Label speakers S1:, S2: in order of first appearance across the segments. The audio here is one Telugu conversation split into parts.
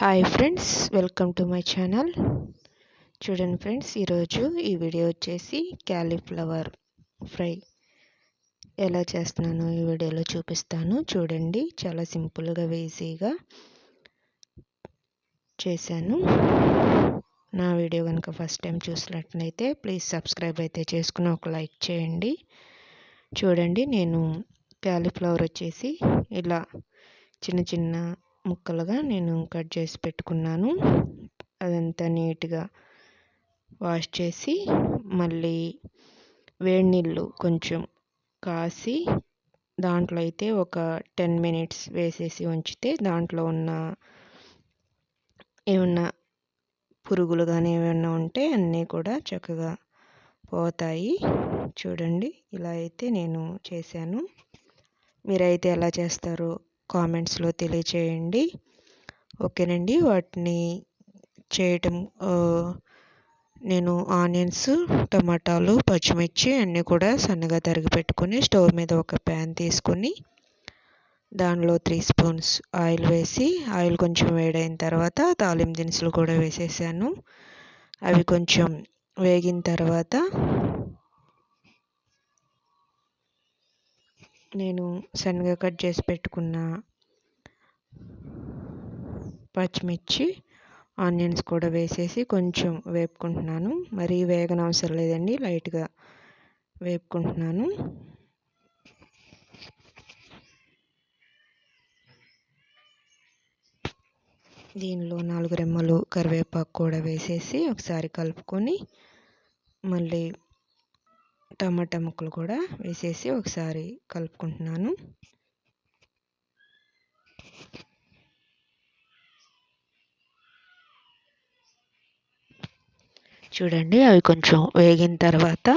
S1: Hi friends welcome to my channel చూడండి ఫ్రెండ్స్ ఈరోజు ఈ వీడియో వచ్చేసి క్యాలీఫ్లవర్ ఫ్రై ఎలా చేస్తున్నానో ఈ వీడియోలో చూపిస్తాను. చూడండి చాలా సింపుల్గా ఈజీగా చేశాను. నా వీడియో కనుక ఫస్ట్ టైం చూసినట్లయితే ప్లీజ్ సబ్స్క్రైబ్ అయితే చేసుకుని ఒక లైక్ చేయండి. చూడండి నేను క్యాలీఫ్లవర్ వచ్చేసి ఇలా చిన్న చిన్న ముక్కలుగా నేను కట్ చేసి పెట్టుకున్నాను. అదంతా నీట్గా వాష్ చేసి మళ్ళీ వేడి నీళ్ళు కొంచెం కాసి దాంట్లో అయితే ఒక టెన్ మినిట్స్ వేసేసి ఉంచితే దాంట్లో ఉన్న ఏమన్నా పురుగులు కానీ ఏమైనా ఉంటే అన్నీ కూడా చక్కగా పోతాయి. చూడండి ఇలా అయితే నేను చేశాను. మీరైతే ఎలా చేస్తారో కామెంట్స్లో తెలియచేయండి. ఓకేనండి. వాటిని చేయటం నేను ఆనియన్స్ టమాటాలు పచ్చిమిర్చి అన్నీ కూడా సన్నగా తరిగి పెట్టుకుని స్టవ్ మీద ఒక ప్యాన్ తీసుకొని దానిలో త్రీ స్పూన్స్ ఆయిల్ వేసి ఆయిల్ కొంచెం వేడైన తర్వాత తాలింపు దినుసులు కూడా వేసేసాను. అవి కొంచెం వేగిన తర్వాత నేను సన్నగా కట్ చేసి పెట్టుకున్న పచ్చిమిర్చి ఆనియన్స్ కూడా వేసేసి కొంచెం వేపుకుంటున్నాను. మరీ వేగన అవసరం లేదండి లైట్గా వేపుకుంటున్నాను. దీనిలో నాలుగు రెమ్మలు కరివేపాకు కూడా వేసేసి ఒకసారి కలుపుకొని మళ్ళీ టమాటా ముక్కలు కూడా వేసేసి ఒకసారి కలుపుకుంటున్నాను. చూడండి అవి కొంచెం వేగిన తర్వాత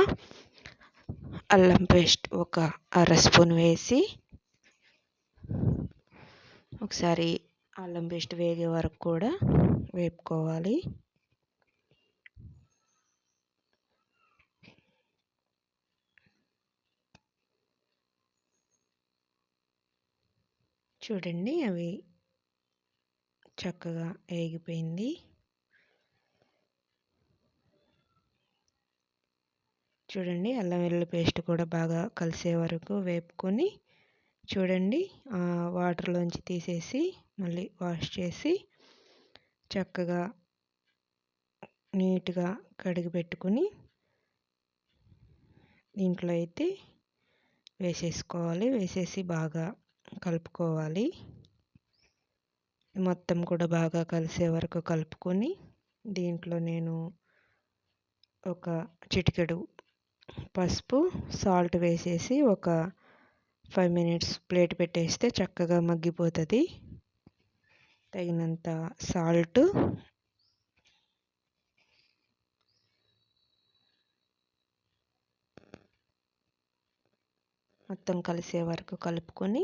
S1: అల్లం పేస్ట్ ఒక అర స్పూన్ వేసి ఒకసారి అల్లం పేస్ట్ వేగే వరకు కూడా వేపుకోవాలి. చూడండి అవి చక్కగా వేగిపోయింది. చూడండి అల్లం వెల్లుల్లి పేస్ట్ కూడా బాగా కలిసే వరకు వేపుకొని చూడండి వాటర్లోంచి తీసేసి మళ్ళీ వాష్ చేసి చక్కగా నీట్గా కడిగి పెట్టుకుని దీంట్లో అయితే వేసేసుకోవాలి. వేసేసి బాగా కలుపుకోవాలి. మొత్తం కూడా బాగా కలిసే వరకు కలుపుకొని దీంట్లో నేను ఒక చిటికెడు పసుపు సాల్ట్ వేసేసి ఒక ఫైవ్ మినిట్స్ ప్లేట్ పెట్టేస్తే చక్కగా మగ్గిపోతుంది. తగినంత సాల్ట్. మొత్తం కలిసే వరకు కలుపుకొని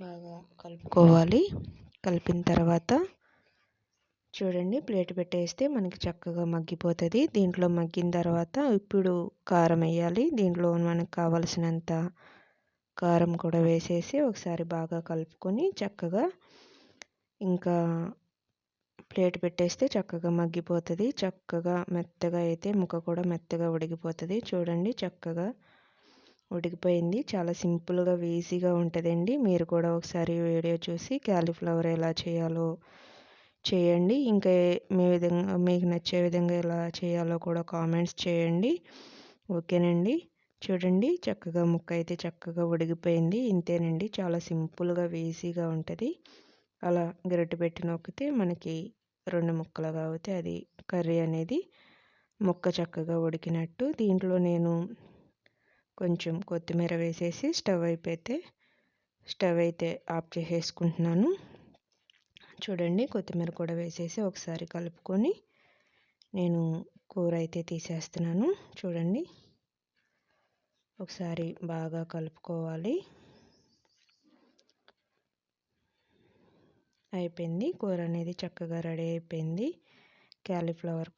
S1: బాగా కలుపుకోవాలి. కలిపిన తర్వాత చూడండి ప్లేట్ పెట్టేస్తే మనకి చక్కగా మగ్గిపోతుంది. దీంట్లో మగ్గిన తర్వాత ఇప్పుడు కారం వేయాలి. దీంట్లో మనకు కావలసినంత కారం కూడా వేసేసి ఒకసారి బాగా కలుపుకొని చక్కగా ఇంకా ప్లేట్ పెట్టేస్తే చక్కగా మగ్గిపోతుంది. చక్కగా మెత్తగా అయితే ముక్క కూడా మెత్తగా ఉడికిపోతుంది. చూడండి చక్కగా ఉడికిపోయింది. చాలా సింపుల్గా ఈజీగా ఉంటుందండి. మీరు కూడా ఒకసారి వీడియో చూసి క్యాలీఫ్లవర్ ఎలా చేయాలో చేయండి. ఇంకా మీ విధంగా మీకు నచ్చే విధంగా ఎలా చేయాలో కూడా కామెంట్స్ చేయండి. ఓకేనండి. చూడండి చక్కగా ముక్క అయితే చక్కగా ఉడికిపోయింది. ఇంతేనండి. చాలా సింపుల్గా ఈజీగా ఉంటుంది. అలా గరిటె పెట్టి నొక్కితే మనకి రెండు ముక్కలుగా అవుతాయి అది కర్రీ అనేది ముక్క చక్కగా ఉడికినట్టు. దీంట్లో నేను కొంచెం కొత్తిమీర వేసేసి స్టవ్ అయిపోతే స్టవ్ అయితే ఆఫ్ చేసేసుకుంటున్నాను. చూడండి కొత్తిమీర కూడా వేసేసి ఒకసారి కలుపుకొని నేను కూర అయితే తీసేస్తున్నాను. చూడండి ఒకసారి బాగా కలుపుకోవాలి. అయిపోయింది. కూర అనేది చక్కగా రెడీ అయిపోయింది. క్యాలీఫ్లవర్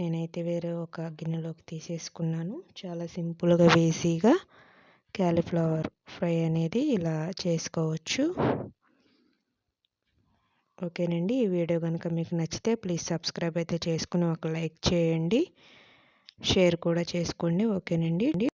S1: నేనైతే వేరే ఒక గిన్నెలోకి తీసేసుకున్నాను. చాలా సింపుల్గా వేసీగా క్యాలీఫ్లవర్ ఫ్రై అనేది ఇలా చేసుకోవచ్చు. ఓకేనండి. ఈ వీడియో కనుక మీకు నచ్చితే ప్లీజ్ సబ్స్క్రైబ్ అయితే చేసుకుని ఒక లైక్ చేయండి. షేర్ కూడా చేసుకోండి. ఓకేనండి.